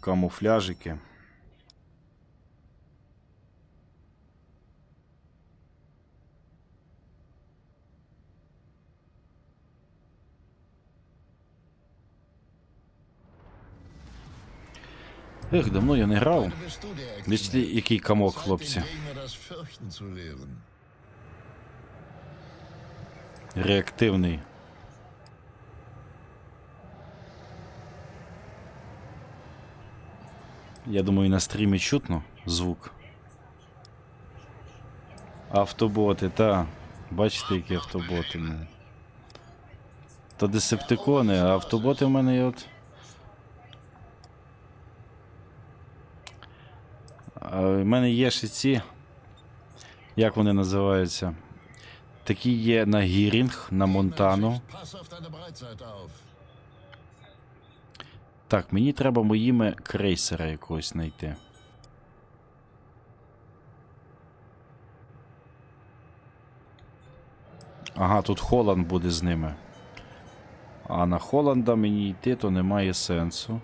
камуфляжики. Ех, давно я не грав. Бачите, який камок, хлопці. Реактивний. Я думаю, на стрімі чутно звук. Автоботи, та. Бачите, які автоботи. Ну. То десептикони, а автоботи в мене є от. В мене є ще ці. Як вони називаються? Такі є на Гірінг, на Монтану. Pass auf deine Breitseite auf. Так, мені треба моїми крейсера якогось знайти. Ага, тут Холланд буде з ними. А на Холланда мені йти, то немає сенсу.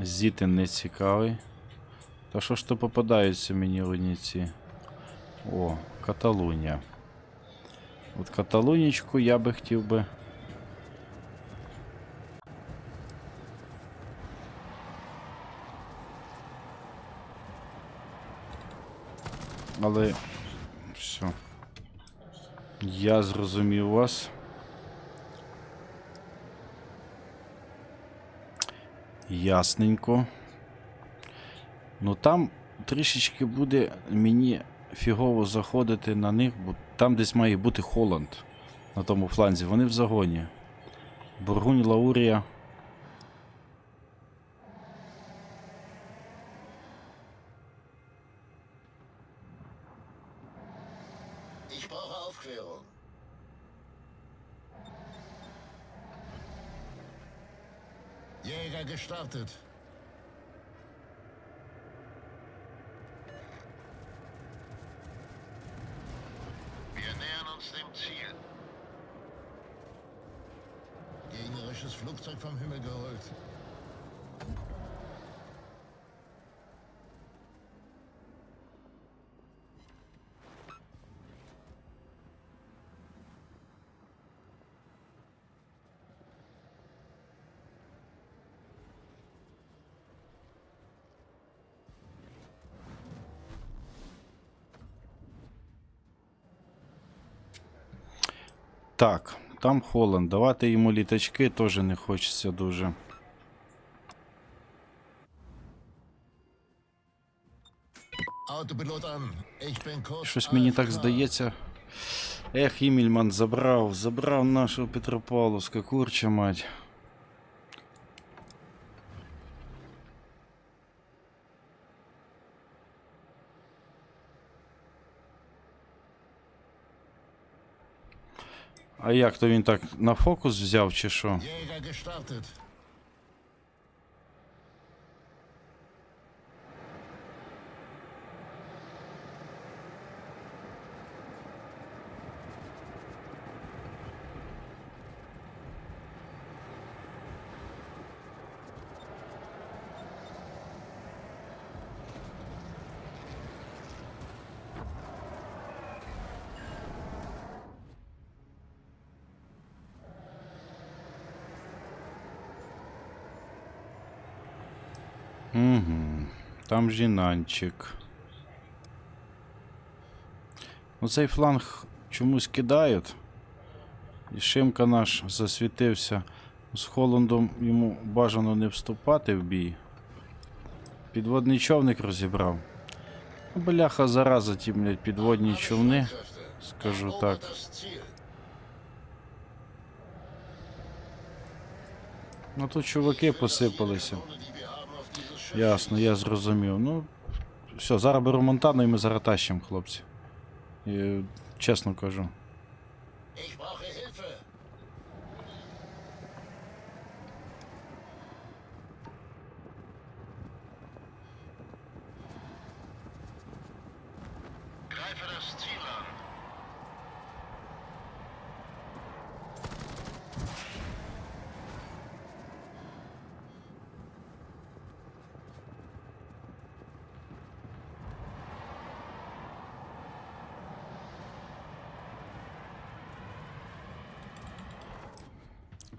Зітин не цікавий. Та що ж то попадаються мені одні ці. О, Каталунія. От Каталунічку я би хотів би. Але. Все. Я зрозумів вас. Ясненько. Ну там трішечки буде мені фігово заходити на них, бо там десь має бути Холланд на тому фланзі. Вони в загоні. Бургунь, Лаурія. Jäger gestartet. Так, там Холланд. Давати йому літачки теж не хочеться дуже. Щось мені так здається. Ех, Імільман забрав, забрав нашого Петропавловська, курча мать. А як то він так на фокус взяв чи що? Угу. Там жінанчик. Ну цей фланг чомусь кидають. І Шимка наш засвітився. З Холландом йому бажано не вступати в бій. Підводний човник розібрав. Ну, Бляха зараза ті, блядь, підводні човни, скажу так. Ну тут чуваки посипалися. Drohne, die wir haben auf dieses Schiff. Ясно, я зрозумів. Ну, все, зараз беру Монтану і ми зараз тащимо, хлопці. І, чесно кажу. Ich brauche Hilfe.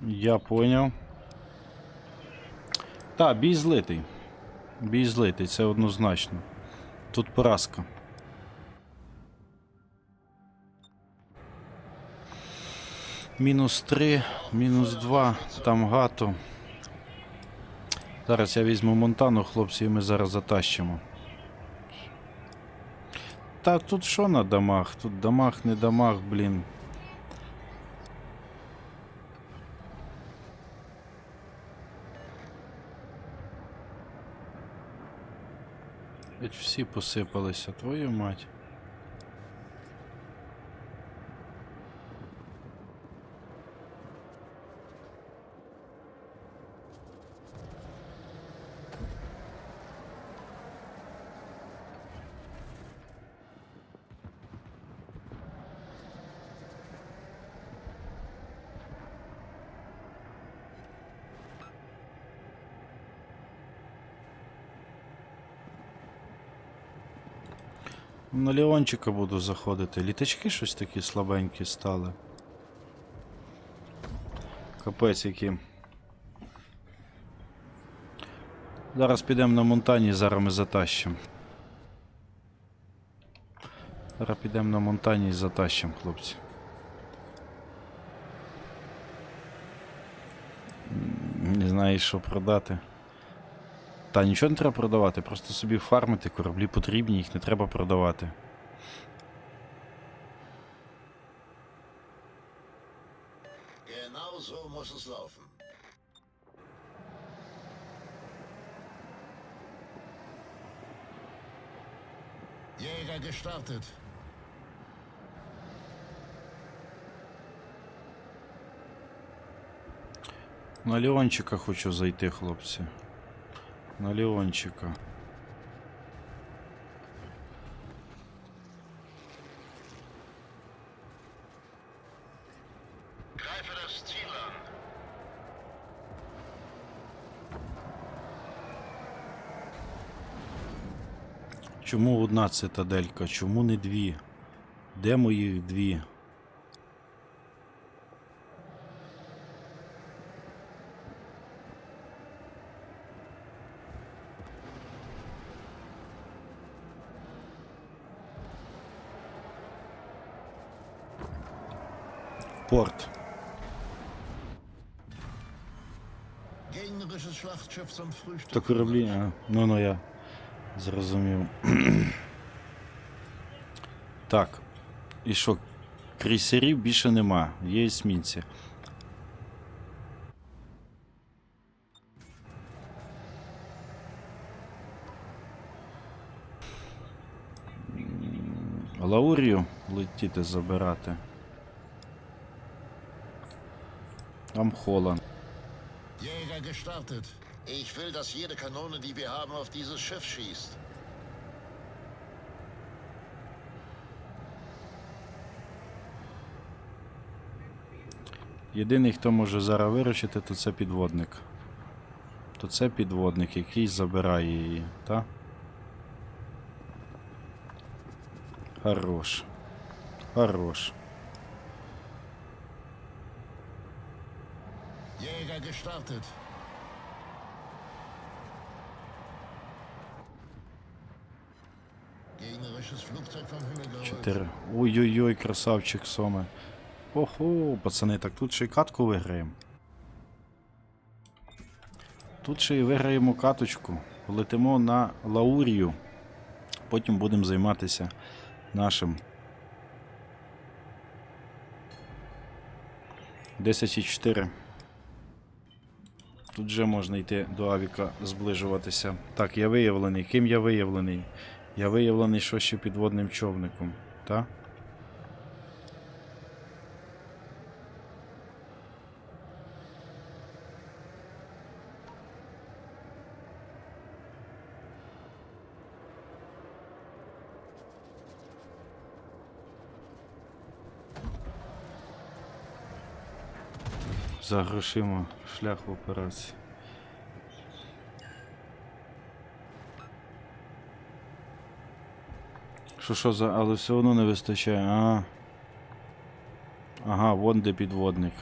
Я поняв. Та, бій злитий. Бій злитий, це однозначно. Тут поразка. Мінус 3, мінус 2, там гато. Зараз я візьму Монтану, хлопці, і ми зараз затащимо. Та тут що на дамаг? Тут дамаг, не дамаг, блін. Ведь всі посипалися, твою мать. На Леончика буду заходити. Літачки щось такі слабенькі стали. Капець які. Зараз підемо на монтані, зараз ми затащимо. Зараз підемо на монтані і затащимо, хлопці. Не знаю, що продати. Та нічого не треба продавати, просто собі фармити, кораблі потрібні, їх не треба продавати. Jäger gestartet. На Леончика хочу зайти, хлопці. На Леончика. Чому одна цитаделька? Чому не дві? Де мої дві? Порт. То кораблі. А, ну ну я зрозумів. так. І що? Крейсерів більше нема. Є есмінці. Лаурію летіти забирати. Там Холланд. Jäger gestartet. Ich will, dass jede Kanone, die wir haben, auf dieses Schiff schießt. Єдиний, хто може зараз виручити, то це підводник. То це підводник, який забирає її, та? Хорош. Хорош. Jäger gestartet. Gegnerisches Flugzeug vom Himmel geholt. Чотири. Ой-ой-ой, красавчик Соме. Охо, пацани, так тут ще й катку виграємо. Тут ще й виграємо каточку. Летимо на Лаурію. Потім будемо займатися нашим. 10,4. Тут вже можна йти до Авіка зближуватися. Так, я виявлений. Ким я виявлений? Я виявлений що ще підводним човником. Так? За грошима шлях в операції. Що що за. Але все одно не вистачає. А. Ага, вон де підводник.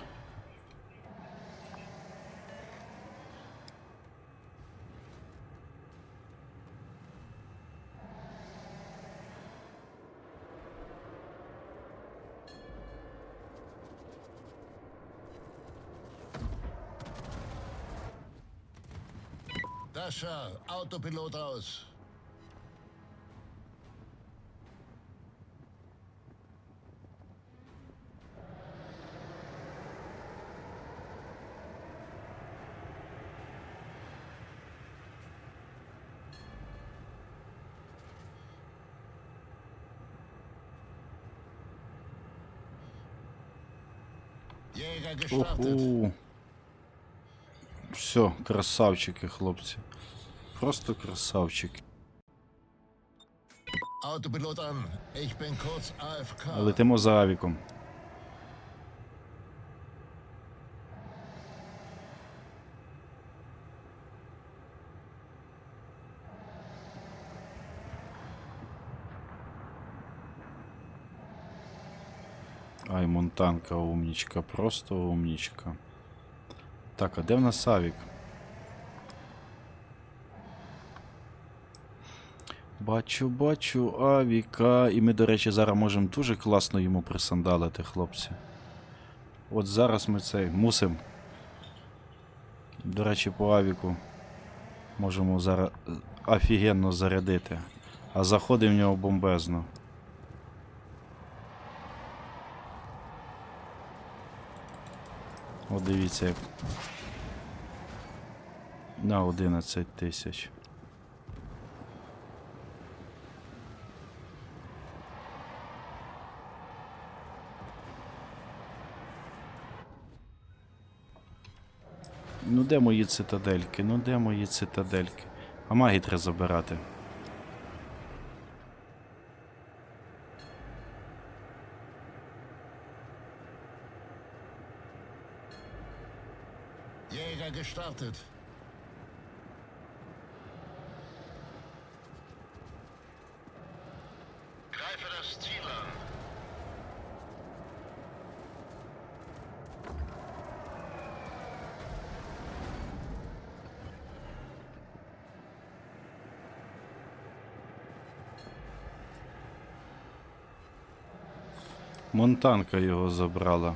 Sascha, Autopilot aus. Jäger gestartet. Oho. Все, красавчики, хлопці. Просто красавчики. An. Ich bin kurz AFK. Летимо за авіком. Ай, Монтанка умнічка, просто умнічка. Так, а де в нас авік? Бачу, бачу авіка. І ми, до речі, зараз можемо дуже класно йому присандалити, хлопці. От зараз ми цей мусимо. До речі, по авіку можемо зараз е, офігенно зарядити. А заходить в нього бомбезно. От дивіться як. На 11 тисяч. Ну де мої цитадельки? Ну де мої цитадельки? А маги треба забирати. Jäger gestartet. Greife das Ziel an. Монтанка його забрала.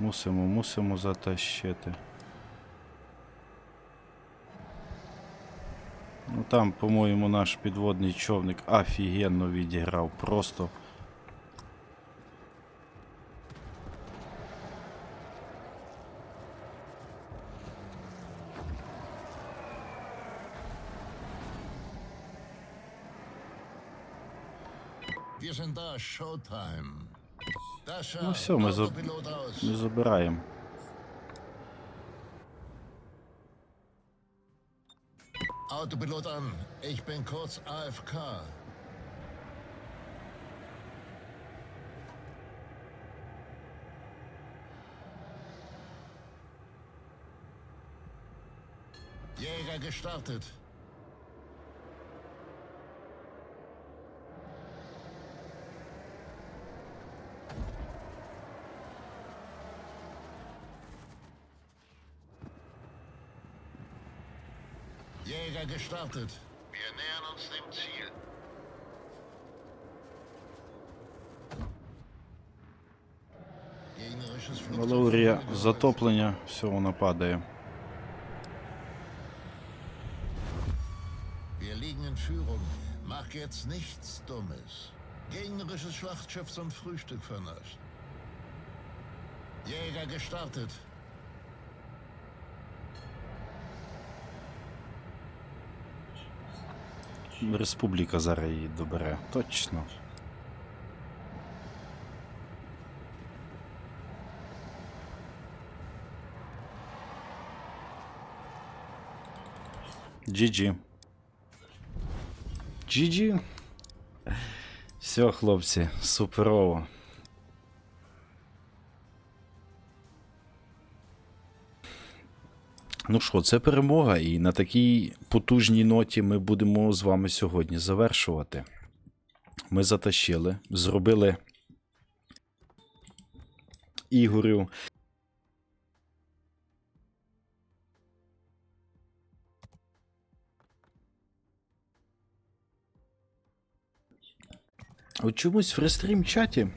Мусимо, мусимо затащити. Ну там, по-моєму, наш підводний човник офігенно відіграв. Просто. Sind da, Showtime. Dasha, Ну все, ми, за... Autopilot aus. ми забираємо. Autopilot an. Ich bin kurz AFK. Jäger gestartet. Jäger gestartet. Wir nähern uns dem Ziel. Gegnerisches Flugzeug. Валерія, verfolgt. затоплення, все, воно падає. Wir liegen in Führung. Mach jetzt nichts Dummes. Gegnerisches Schlachtschiff zum Frühstück vernascht. Jäger gestartet. Республіка зараз її добере. Точно. GG. GG. Все, хлопці, суперово. Ну що, це перемога, і на такій потужній ноті ми будемо з вами сьогодні завершувати. Ми затащили, зробили Ігорю. От чомусь в рестрім чаті